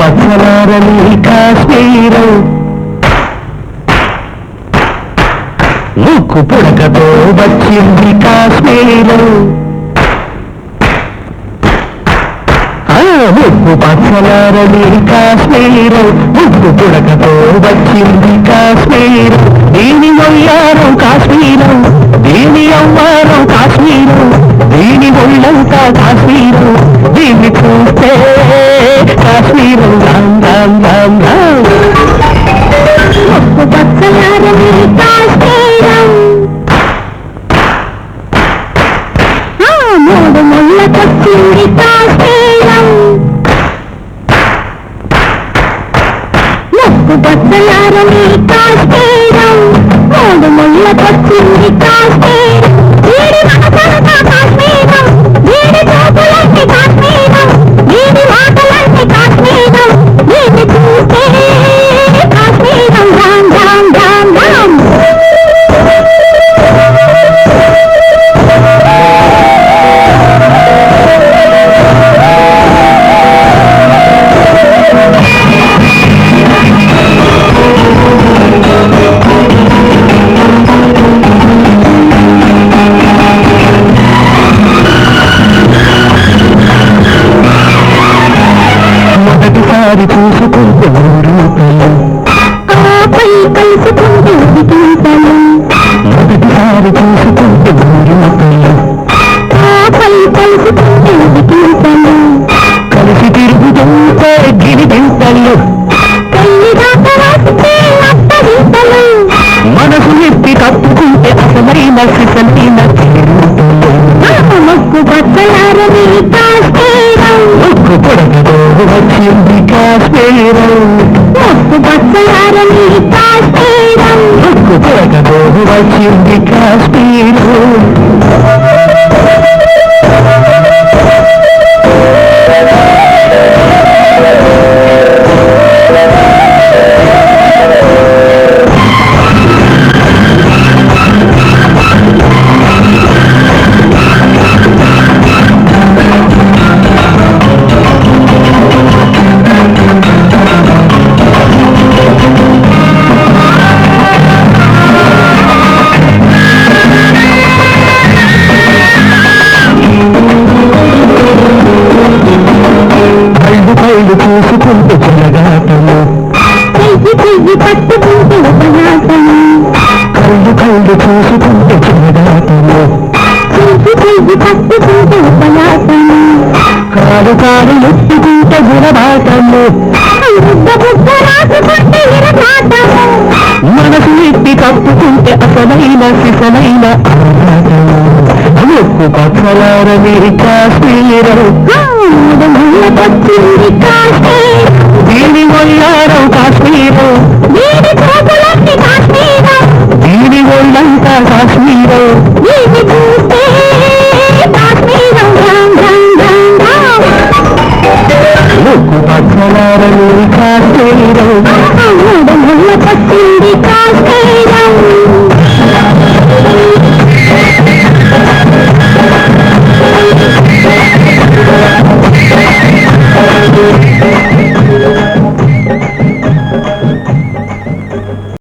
పద్మనారని కాశ్మీరం. ముక్కు పుడకతో వచ్చింది కాశ్మీరం. ముక్కు పచ్చలారని కాశ్మీరం. ముక్కు పుడకతో వచ్చింది కాశ్మీరం. దీని మొయ్యారం కాశ్మీరం. దీని అవ్వారం కాశ్మీరం. ముళ్ళకొచ్చింది కాశ్మీరం ముక్కు పచ్చలారని కాశ్మీరం మూడు ముళ్ళకొచ్చింది కాశ్మీరం మొదటిసారి చూసుకుంటూ రూపలు ఆపై కలుసుకుంటూ దిగింతలు మొదటిసారి చూసుకుంటూ రూపలు ఆపై కలుసుకుంటూ దిగింతలు కలిసి తిరుగుతుంటే గిరి గంటలు మనసు ఎత్తి కప్పుకుంటే అసలైన సిసలైన మొక్కు బద్దలారని కాశ్మీరం ఒక్కు పొడగలో వచ్చింది కాశ్మీరం ముక్కు బద్దలారని కాశ్మీరం ఒక్కు పొడగలో వచ్చింది కాశ్మీరం. కళ్ళు కళ్ళు చూసుకుంటూ కాలు కాలు ఎత్తుకుంటే గుణబాటలు బుద్ధ మనసు ఎత్తి కప్పుకుంటే అసలైన సిసలైన ముక్కు పచ్చలారని కాశ్మీరం దీని ఒళ్ళారం కాశ్మీరం காரணம் காட்டுகிறோம் உடம்புள்ள பற்றி